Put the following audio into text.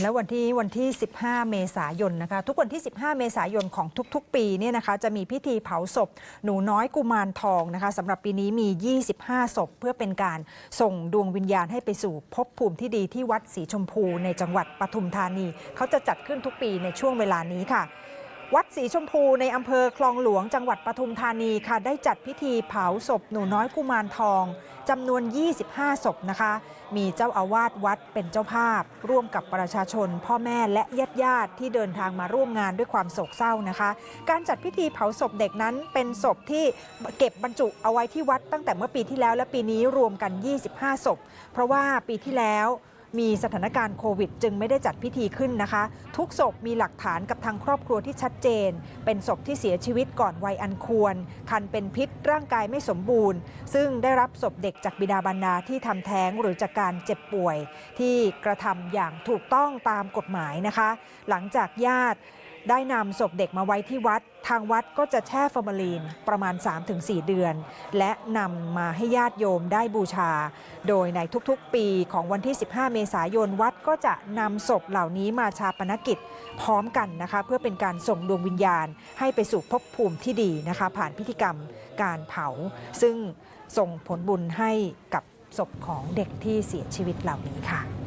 แล้ววันที่วันที่ 15 เมษายนนะคะ ทุกวันที่ 15 เมษายนของทุกๆ ปีเนี่ยนะคะ จะมีพิธีเผาศพ หนูน้อยกุมารทองนะคะสำหรับปีนี้มี 25 ศพ เพื่อเป็นการส่งดวงวิญญาณให้ไปสู่ภพภูมิที่ดีที่วัดศรีชมพูในจังหวัดปทุมธานี เขาจะจัดขึ้นทุกปีในช่วงเวลานี้ค่ะ วัดศรีชมพูในอำเภอคลองหลวงจังหวัดปทุมธานีค่ะ ได้จัดพิธีเผาศพหนูน้อยกุมารทองจำนวน 25 ศพนะคะ มีเจ้าอาวาสวัดเป็นเจ้าภาพ ร่วมกับประชาชน พ่อแม่และญาติญาติที่เดินทางมาร่วมงานด้วยความโศกเศร้านะคะ การจัดพิธีเผาศพเด็กนั้นเป็นศพที่เก็บบรรจุเอาไว้ที่วัดตั้งแต่เมื่อปีที่แล้วและปีนี้รวมกัน 25 ศพ เพราะว่าปีที่แล้ว มีสถานการณ์โควิด จึงไม่ได้จัดพิธีขึ้นนะคะ ทุกศพมีหลักฐานกับทางครอบครัวที่ชัดเจน เป็นศพที่เสียชีวิตก่อนวัยอันควร คันเป็นพิษร่างกายไม่สมบูรณ์ ซึ่งได้รับศพเด็กจากบิดาบรรดาที่ทำแท้งหรือจากการเจ็บป่วย ที่กระทำอย่างถูกต้องตามกฎหมายนะคะ หลังจากญาติ ได้นำศพเด็กมาไว้ที่วัด ทางวัดก็จะแช่ฟอร์มาลีนประมาณ 3-4 เดือน และนำมาให้ญาติโยมได้บูชา โดยในทุกๆ ปีของวันที่ 15 เมษายนวัดก็จะนำศพเหล่านี้มาชาปนกิจพร้อมกันนะคะ เพื่อเป็นการส่งดวงวิญญาณ ให้ไปสู่ภพภูมิที่ดีนะคะ ผ่านพิธีกรรมการเผา ซึ่งส่งผลบุญให้กับศพของเด็กที่เสียชีวิตเหล่านี้ค่ะ